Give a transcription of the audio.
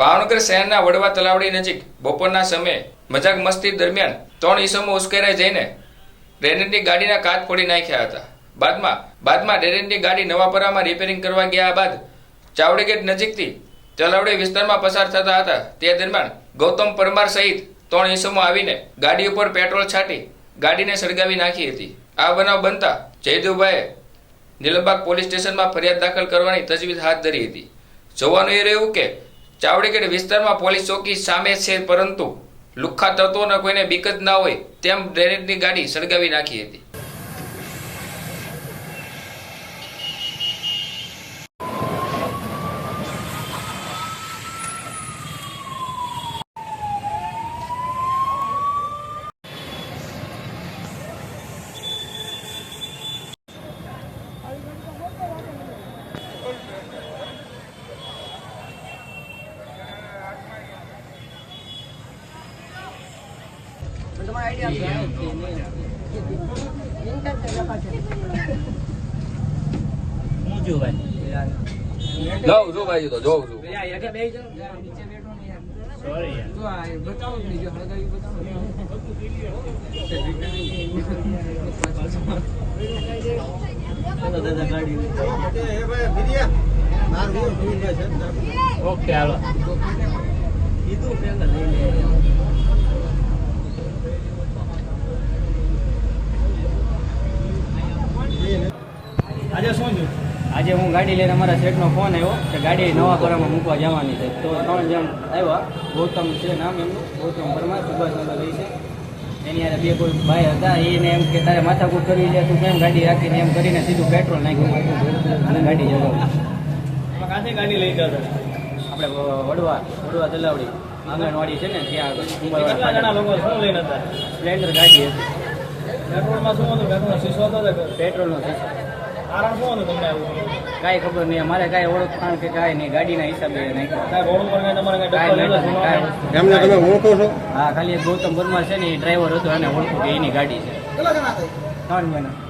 ભાવનગર શહેરના વડવા તલાવડી નજીક બપોરના સમયે મજાક મસ્તી દરમિયાન ત્રણ ઈસમો ઉશ્કેરાઈ જઈને રેનરની ગાડીના કાચ ફોડી નાખ્યા હતા. બાદમાં બાદમાં રેનરની ગાડી નવાપરામાં રિપેરિંગ કરવા ગયા બાદ ચાવડી ગેટ નજીકથી તલાવડી વિસ્તારમાં પસાર થતા હતા. તે દરમિયાન ગૌતમ પરમાર સહિત ત્રણ ઈસમો આવીને ગાડી ઉપર પેટ્રોલ છાંટી ગાડીને સળગાવી નાખી હતી. આ બનાવ બનતા જયદુભાઈએ નીલમબાગ પોલીસ સ્ટેશનમાં ફરિયાદ દાખલ કરવાની તજવીજ હાથ ધરી હતી. જોવાનું એ રહ્યું કે ચાવડીગઢ વિસ્તારમાં પોલીસ ચોકી સામે છે, પરંતુ લુખ્ખા તત્વોના કોઈને બીક ના હોય તેમ ડ્રેનેજની ગાડી સળગાવી નાખી હતી. હું છું ભાઈ જોઉં છું ભાઈ તો જોઉં છું સોરી દાદા ગાડી ઓકે હાલો. કીધું પેલા લઈ લે આજે શું થયું આજે હું ગાડી લઈને અમારા શેઠનો ફોન આવ્યો કે ગાડી નવા કરામાં મૂકવા જવાની છે. તો ત્રણ જણ આવ્યા. ગૌતમ છે નામ એમનું. ગૌતમ પરમાર સુભાષચંદ્ર છે. એની યાર બે કોઈ ભાઈ હતા. એને એમ કે તારે માથાકૂટ કરવી છે તું કેમ ગાડી રાખીને એમ કરીને સીધું પેટ્રોલ નાખ્યું? અને ગાડી જગાવી કાંથી ગાડી લઈ જતા હતા? આપણે વડવા વડવા તલાવડી આંગણવાડી છે ને ત્યાં જણા લોકો શું લઈને હતા? સ્પ્લેન્ડર ગાડી હતી. પેટ્રોલમાં શું હતું? પેટ્રોલનો શીશો હતો પેટ્રોલનો છે કાંઈ ખબર નહીં. અમારે કાંઈ ઓળખાણ કે કાંઈ નહીં. ગાડીના હિસાબે એમને તમે ઓળખો છો? હા ખાલી એક ગૌતમ વર્મા છે ને એ ડ્રાઈવર હતો એને ઓળખું કે એની ગાડી છે. ત્રણ જણા.